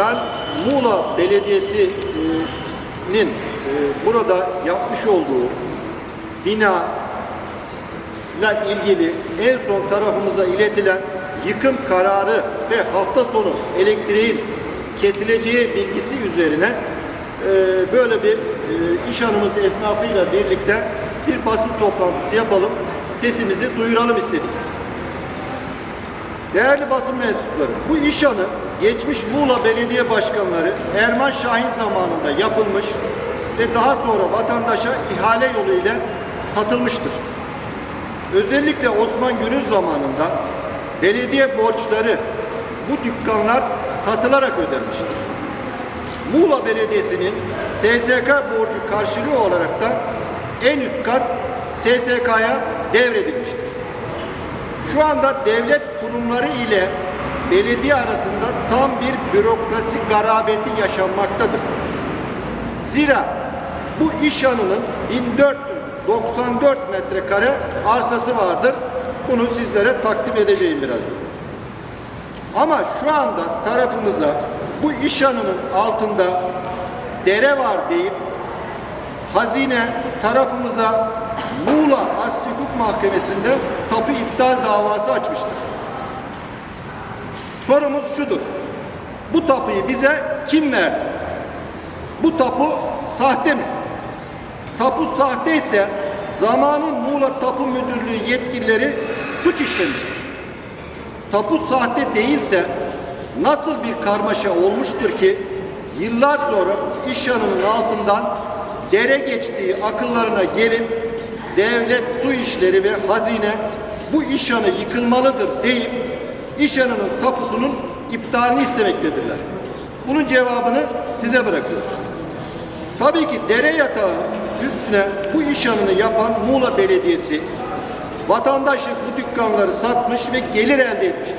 Ben Muğla Belediyesi'nin e, burada yapmış olduğu bina ile ilgili en son tarafımıza iletilen yıkım kararı ve hafta sonu elektriğin kesileceği bilgisi üzerine e, böyle bir e, iş hanımız esnafıyla birlikte bir basın toplantısı yapalım, sesimizi duyuralım istedik. Değerli basın mensupları, bu iş anı geçmiş Muğla Belediye Başkanları Erman Şahin zamanında yapılmış ve daha sonra vatandaşa ihale yolu ile satılmıştır. Özellikle Osman Gürüz zamanında belediye borçları bu dükkanlar satılarak ödenmiştir. Muğla Belediyesi'nin SSK borcu karşılığı olarak da en üst kat SSK'ya devredilmiştir. Şu anda devlet kurumları ile belediye arasında tam bir bürokrasi garabeti yaşanmaktadır. Zira bu iş yanının 1494 metrekare arsası vardır. Bunu sizlere takdim edeceğim birazdan. Ama şu anda tarafımıza bu iş yanının altında dere var deyip hazine tarafımıza Muğla Asli Hukuk Mahkemesi'nde tapu iptal davası açmıştır. Sorumuz şudur. Bu tapuyu bize kim verdi? Bu tapu sahte mi? Tapu sahte ise zamanın Muğla Tapu Müdürlüğü yetkilileri suç işlemiştir. Tapu sahte değilse nasıl bir karmaşa olmuştur ki yıllar sonra iş yanının altından dere geçtiği akıllarına gelip devlet su işleri ve hazine bu iş yanı yıkılmalıdır deyip iş yanının tapusunun iptalini istemektedirler. Bunun cevabını size bırakıyorum. Tabii ki dere yatağı üstüne bu iş yanını yapan Muğla Belediyesi vatandaşı bu dükkanları satmış ve gelir elde etmiştir.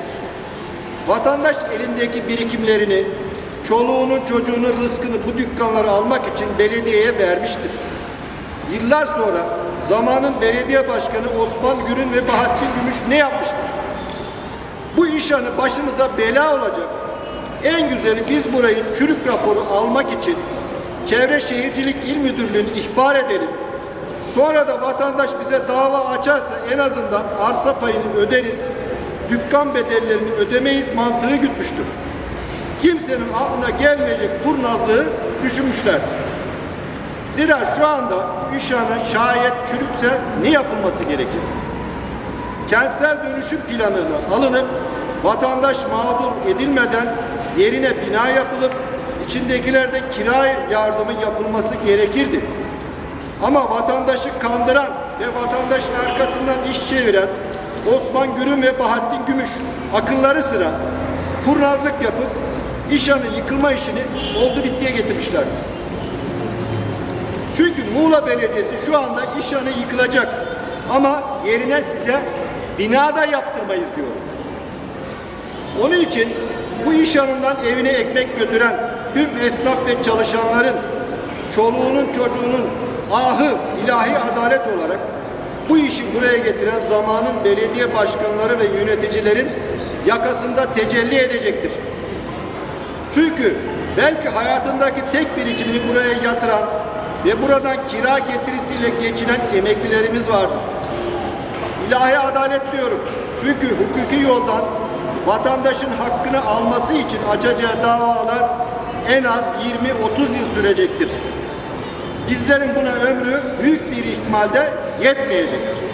Vatandaş elindeki birikimlerini, çoluğunun çocuğunun rızkını bu dükkanları almak için belediyeye vermiştir. Yıllar sonra zamanın belediye başkanı Osman Gürün ve Bahattin Gümüş ne yapmıştır? Bu iş hanı başımıza bela olacak. En güzeli biz burayı çürük raporu almak için Çevre Şehircilik İl Müdürlüğü'nü ihbar edelim. Sonra da vatandaş bize dava açarsa en azından arsa payını öderiz. Dükkan bedellerini ödemeyiz mantığı gütmüştür. Kimsenin aklına gelmeyecek kurnazlığı düşünmüşler. Zira şu anda iş hanı şayet çürükse ne yapılması gerekir? kentsel dönüşüm planına alınıp vatandaş mağdur edilmeden yerine bina yapılıp içindekilerde kira yardımı yapılması gerekirdi. Ama vatandaşı kandıran ve vatandaşın arkasından iş çeviren Osman Gürün ve Bahattin Gümüş akılları sıra kurnazlık yapıp İşhan'ın yıkılma işini oldu bittiye getirmişlerdir. Çünkü Muğla Belediyesi şu anda İşhan'ı yıkılacak ama yerine size bina da yaptırmayız diyor. Onun için bu iş yanından evine ekmek götüren tüm esnaf ve çalışanların çoluğunun çocuğunun ahı ilahi adalet olarak bu işi buraya getiren zamanın belediye başkanları ve yöneticilerin yakasında tecelli edecektir. Çünkü belki hayatındaki tek birikimini buraya yatıran ve buradan kira getirisiyle geçinen emeklilerimiz vardır. İlahi adalet diyorum. Çünkü hukuki yoldan vatandaşın hakkını alması için açacağı davalar en az 20-30 yıl sürecektir. Bizlerin buna ömrü büyük bir ihtimalde yetmeyecektir.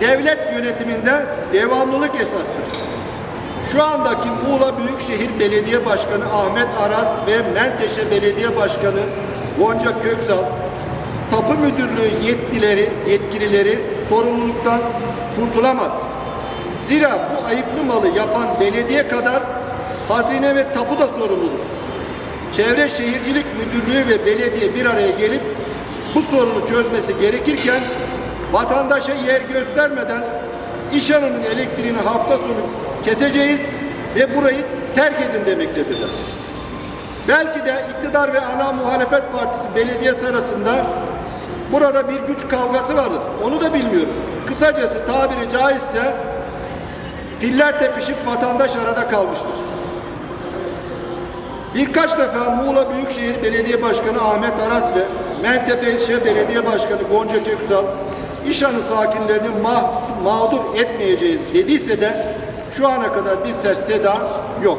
Devlet yönetiminde devamlılık esastır. Şu andaki Muğla Büyükşehir Belediye Başkanı Ahmet Aras ve Menteşe Belediye Başkanı Gonca Köksal Tapu Müdürlüğü yetkileri, yetkilileri sorumluluktan kurtulamaz. Zira bu ayıplı malı yapan belediye kadar hazine ve tapu da sorumludur. Çevre Şehircilik Müdürlüğü ve belediye bir araya gelip bu sorunu çözmesi gerekirken vatandaşa yer göstermeden İşhan'ın elektriğini hafta sonu keseceğiz ve burayı terk edin demektedirler. Belki de iktidar ve ana muhalefet partisi belediyesi arasında burada bir güç kavgası vardır. Onu da bilmiyoruz. Kısacası tabiri caizse filler tepişip vatandaş arada kalmıştır. Birkaç defa Muğla Büyükşehir Belediye Başkanı Ahmet Aras ve Mentepe İlçe Belediye Başkanı Gonca Köksal İşhanı sakinlerini mah- mağdur etmeyeceğiz dediyse de şu ana kadar bir ses seda yok.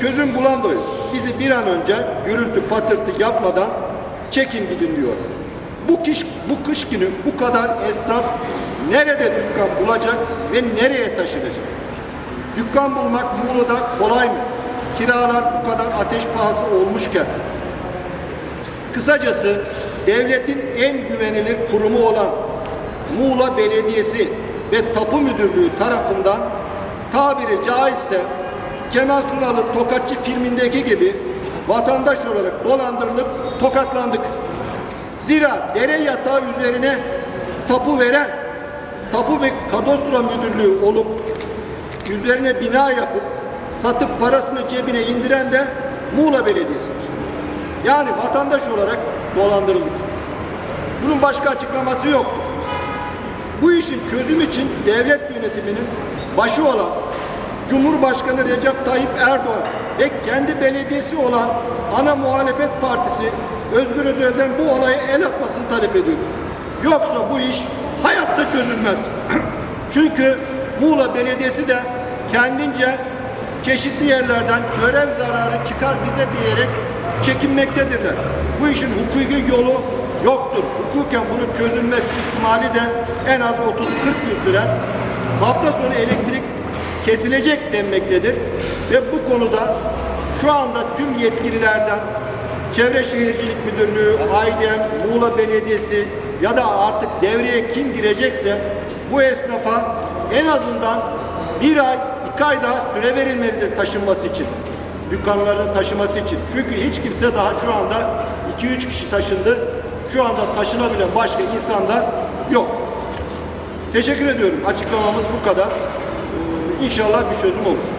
Çözüm bulan da yok. Bizi bir an önce gürültü patırtı yapmadan çekin gidin diyor. Bu kış, bu kış günü bu kadar esnaf nerede dükkan bulacak ve nereye taşınacak? Dükkan bulmak Muğla'da kolay mı? Kiralar bu kadar ateş pahası olmuşken. Kısacası devletin en güvenilir kurumu olan Muğla Belediyesi ve Tapu Müdürlüğü tarafından tabiri caizse Kemal Sunal'ın Tokatçı filmindeki gibi vatandaş olarak dolandırılıp tokatlandık. Zira dere yatağı üzerine tapu veren tapu ve kadastro müdürlüğü olup üzerine bina yapıp satıp parasını cebine indiren de Muğla Belediyesi'dir. Yani vatandaş olarak dolandırıldık. Bunun başka açıklaması yoktur. Bu işin çözüm için devlet yönetiminin başı olan Cumhurbaşkanı Recep Tayyip Erdoğan ve kendi belediyesi olan ana muhalefet partisi Özgür Özel'den bu olaya el atmasını talep ediyoruz. Yoksa bu iş hayatta çözülmez. Çünkü Muğla Belediyesi de kendince çeşitli yerlerden görev zararı çıkar bize diyerek çekinmektedirler. Bu işin hukuki yolu yoktur. Hukuken bunun çözülmesi ihtimali de en az 30-40 gün sürer. Hafta sonu elektrik kesilecek denmektedir. Ve bu konuda şu anda tüm yetkililerden Çevre Şehircilik Müdürlüğü, AYDEM, Muğla Belediyesi ya da artık devreye kim girecekse bu esnafa en azından bir ay, iki ay daha süre verilmelidir taşınması için. Dükkanlarını taşıması için. Çünkü hiç kimse daha şu anda 2-3 kişi taşındı. Şu anda taşınabilen başka insan da yok. Teşekkür ediyorum. Açıklamamız bu kadar. İnşallah bir çözüm olur.